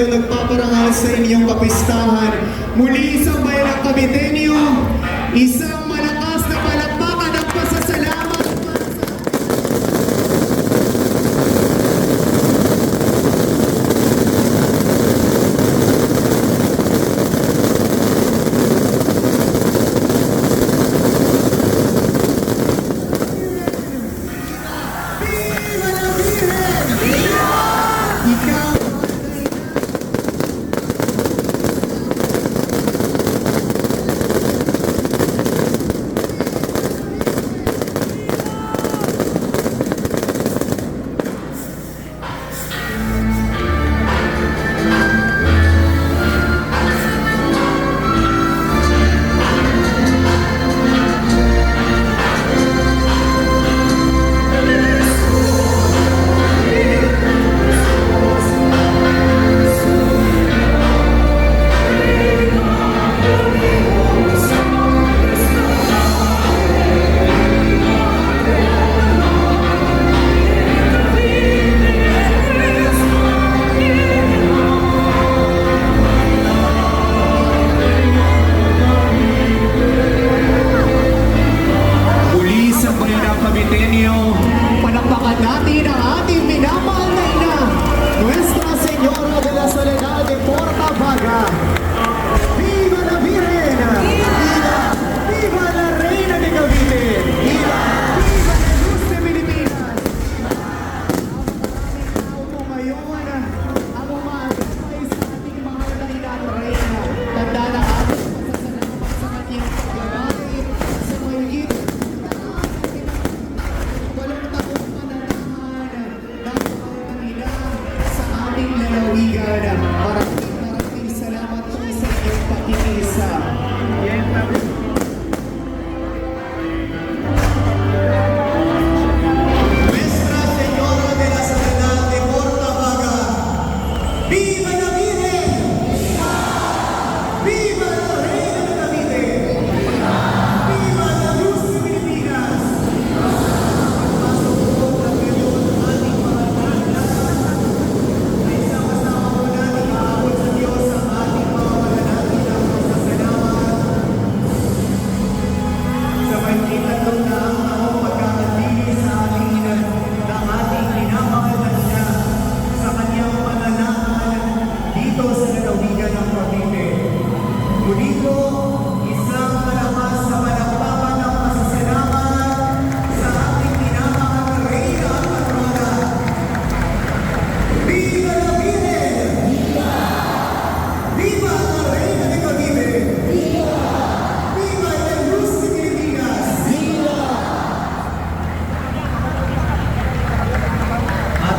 tayong nagpaparangal sa inyong kapistahan. Muli isang bayang kabitenyo, isang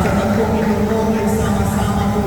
Sana po itutulong sama-sama po